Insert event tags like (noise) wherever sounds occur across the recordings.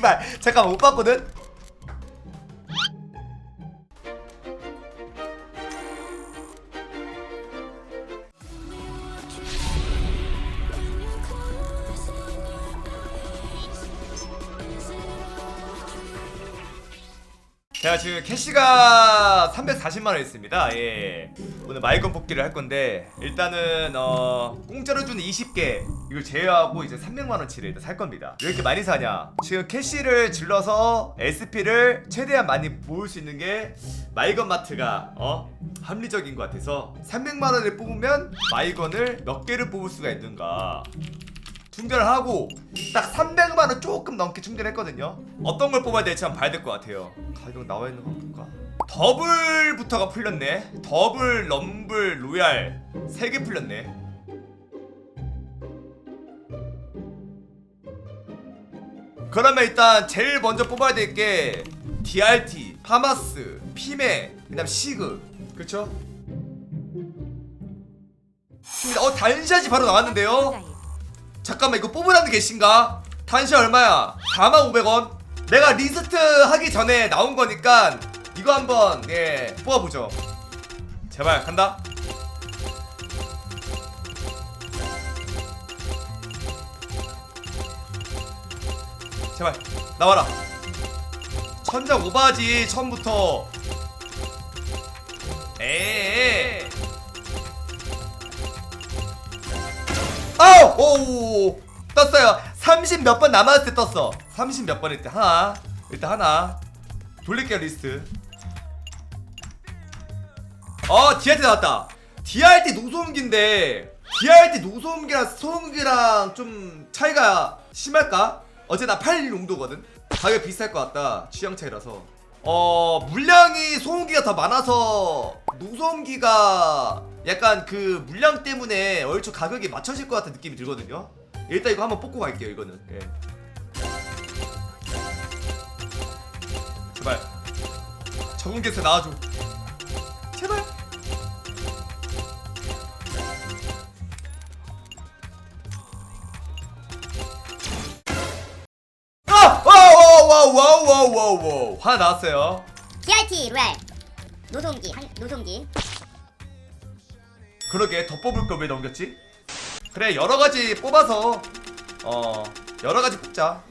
씨발 잠깐만 못 봤거든? 제가 지금 캐시가 340만원 있습니다. 예. 오늘 마이건 뽑기를 할 건데, 일단은, 어, 공짜로 주는 20개, 이걸 제외하고 이제 300만원치를 일단 살 겁니다. 왜 이렇게 많이 사냐? 지금 캐시를 질러서 SP를 최대한 많이 모을 수 있는 게 마이건 마트가, 어? 합리적인 것 같아서 300만원을 뽑으면 마이건을 몇 개를 뽑을 수가 있는가. 충전을 하고 딱 300만 원 조금 넘게 충전했거든요. 어떤 걸 뽑아야 될지 한번 봐야 될 것 같아요. 가격 나와 있는 거 볼까? 더블부터가 풀렸네. 더블, 럼블, 로얄 세개 풀렸네. 그러면 일단 제일 먼저 뽑아야 될 게 DRT, 파마스, 피메, 그 다음 시그, 그렇죠? 어 단샷이 바로 나왔는데요. 잠깐만 이거 뽑으라는 계신가? 단시 얼마야? 45,500원? 내가 리스트 하기 전에 나온 거니까 이거 한번 예 뽑아보죠 제발 간다 제발 나와라 천장 오바지 처음부터 에에 오 떴어요. 30 몇 번 남았을 때 떴어. 30 몇 번일 때. 하나 일단 하나. 돌릴게요 리스트. 어 DRT 나왔다. DRT 노소음기인데 DRT 노소음기랑 소음기랑 좀 차이가 심할까? 어제 나 8용도거든. 가격 비쌀 것 같다. 취향 차이라서 어 물량이 소음기가 더 많아서 노소음기가 약간 그 물량 때문에 얼추 가격이 맞춰질 것 같은 느낌이 들거든요. 일단 이거 한번 뽑고 갈게요 이거는. 예. 제발. 적응계세 나와줘 와우 와우 와우 와우 와우. 화 나왔어요. TRT 루알 노송기 한 노송기. 그러게 더 뽑을 걸 왜 넘겼지? 그래 여러 가지 뽑아서 어 여러 가지 뽑자.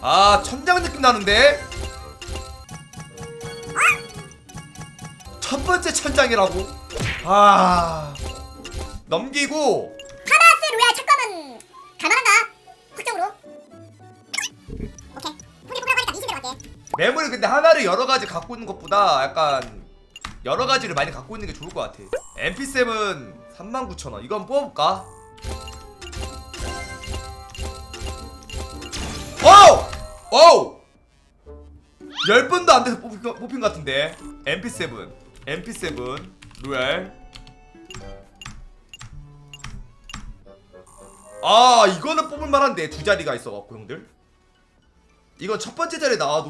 아 천장 느낌 나는데? 첫 번째 천장이라고? 아 넘기고 매물을 근데 하나를 여러 가지 갖고 있는 것보다 약간 여러 가지를 많이 갖고 있는 게 좋을 것 같아. MP7 39,000원. 이거 한번 뽑아볼까? 오! 오! 10번도 안 돼서 뽑힌, 거- 뽑힌 것 같은데. MP7. MP7. 로얄. 아, 이거는 뽑을 만한데. 두 자리가 있어갖고, 형들. 이건 첫 번째 자리에 나와도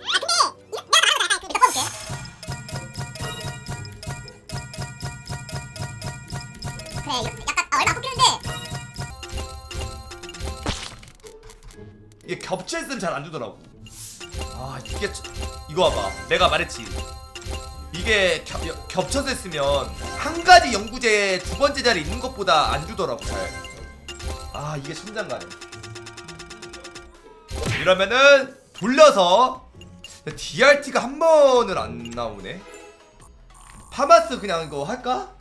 아 근데 이거 내가 나가 나가 그 뽑아볼게 그래 이거 약간 아, 얼마 안 뽑히는데 이게 겹쳐 있으면 잘안 주더라고. 아 이게 저- 이거 봐봐. 내가 말했지. 이게 겹, 여- 겹쳐서 있으면 한 가지 연구제 두 번째 자리 있는 것보다 안 주더라고 잘. 아 이게 천장가네. 이러면은 돌려서 DRT가 한 번을 안 나오네. 파마스 그냥 이거 할까?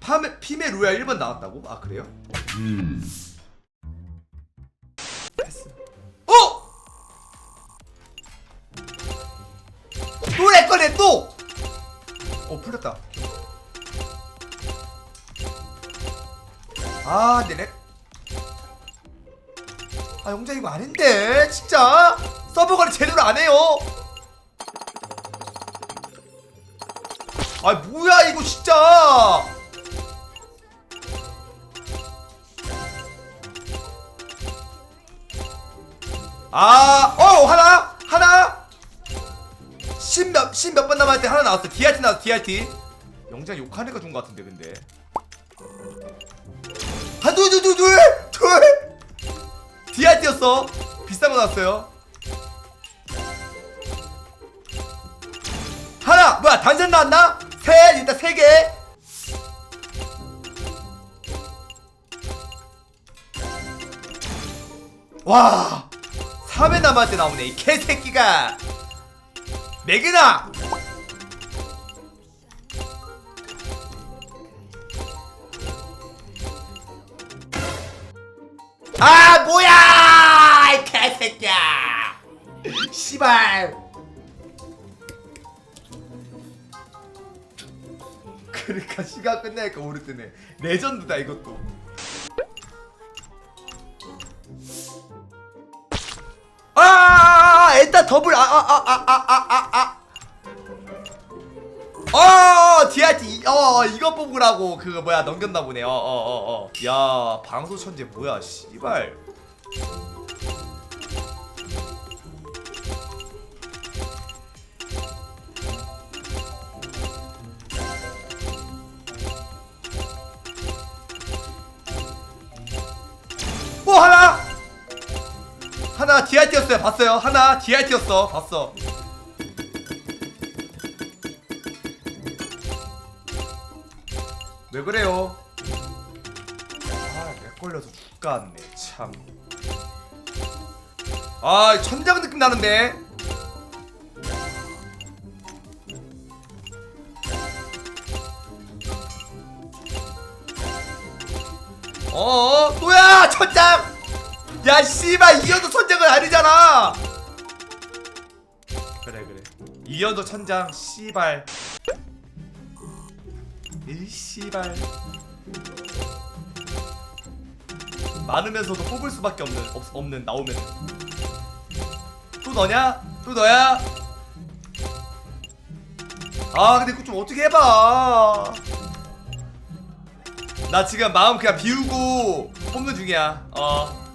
파메 피메 로얄 1번 나왔다고? 아 그래요? 패스. 어? 또내 거네 또. 어 풀렸다. 아 근데 렉. 아 영장 이거 아닌데 진짜 서버 관리 제대로 안 해요. 아 뭐야 이거 진짜. 아, 어, 하나, 하나. 십몇, 십몇 번 남았을 때 하나 나왔어. DRT 나왔어, DRT. 영장 욕하니까 준 것 같은데, 근데. 한, 둘, 둘, 둘, 둘, 둘. 쳤어 비싼 거 나왔어요. 하나 뭐야 단전 나왔나? 셋 일단 세개. 와 3회 남았을 때 나오네 이 개새끼가. 매기나! 아 뭐야 씨발 그러니까 시간 끝나니까 오르 뜨네 레전드다 이것도 아 일단 더블 아 아 아 아 아 아아 어, DRT, 어, 이거 뽑으라고 그거 뭐야 넘겼나 보네. 어, 어, 어, 어. 야, 방송 천재 뭐야, 씨발. 하나 DRT였어요. 봤어요. 하나 DRT였어. 봤어. 왜 그래요? 아, 렉 걸려서 죽겠네. 참. 아, 천장 느낌 나는데. 어, 또야 천장. 야, 씨발 이현도 천장은 아니잖아. 그래 그래. 이현도 천장 씨발. 이 씨발. 많으면서도 뽑을 수밖에 없는 없, 없는 나오면. 또 너냐? 또 너야? 아 근데 그거 좀 어떻게 해봐. 나 지금 마음 그냥 비우고 뽑는 중이야. 어.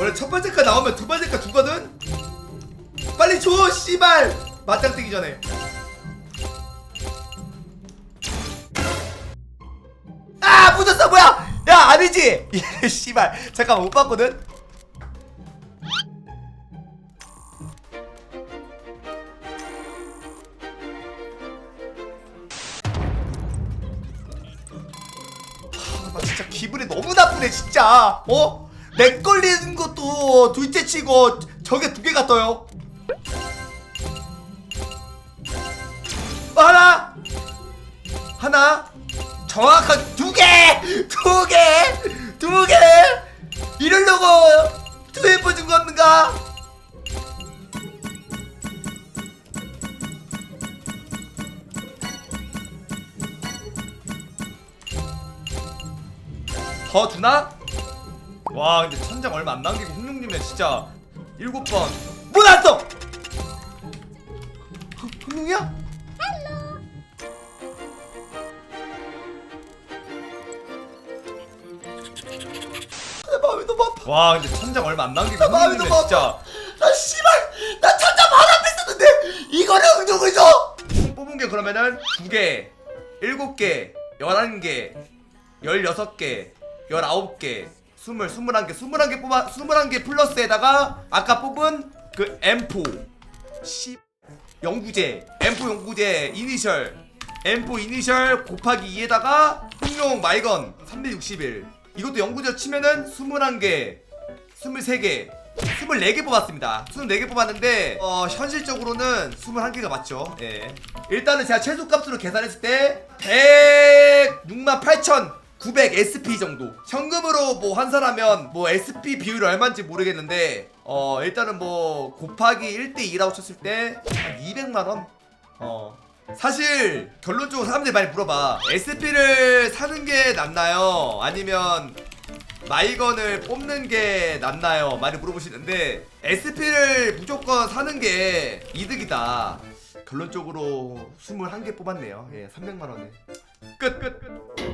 원래 첫 번째 카 나오면 두 번째 카 주거든? 빨리 줘, 씨발! 맞짱 뜨기 전에. 아, 묻었어, 뭐야! 야, 아니지! 이 (laughs) 씨발. 잠깐만, 못 봤거든? 아, 나 진짜 기분이 너무 나쁘네 진짜 어? 렉 걸리는 것도 둘째 치고 저게 두 개가 떠요. 하나! 하나! 정확하게 두개두개두개! 이러려고 투에버 준 건가? 더 주나? 와 근데 천장 얼마 안 남기고 흥룡님은 진짜 일곱 번뭐 났어? 흥- 흥룡이야? 내 마음이 너무 아파. 와 근데 천장 얼마 안 남기고 나 마음이 너무 진짜. 나 씨발! 나 천장 바로 앞에 있었는데 이거를 응용을 줘? 총 뽑은 게 그러면은 두 개, 일곱 개, 열한 개, 열여섯 개, 열아홉 개, 스물, 스물한 개, 스물한 개 뽑아, 스물한 개 플러스에다가 아까 뽑은 그 M4, 시, 영구제, M4 영구제 이니셜, M4 이니셜 곱하기 2에다가 흥룡 말건 361. 이것도 영구제 치면은 스물한 개, 23개 24개 뽑았습니다. 24개 뽑았는데 어 현실적으로는 21개가 맞죠. 예. 일단은 제가 최소값으로 계산했을 때 106만 8,900 SP 정도 현금으로 뭐 환산하면 뭐 SP 비율이 얼마인지 모르겠는데 어 일단은 뭐 곱하기 1대2라고 쳤을 때 한 200만원 어 사실 결론적으로 사람들이 많이 물어봐 SP를 사는 게 낫나요? 아니면 마이건을 뽑는 게 낫나요? 많이 물어보시는데 SP를 무조건 사는 게 이득이다. 결론적으로 21개 뽑았네요. 예, 300만 원에 끝 끝. 끝.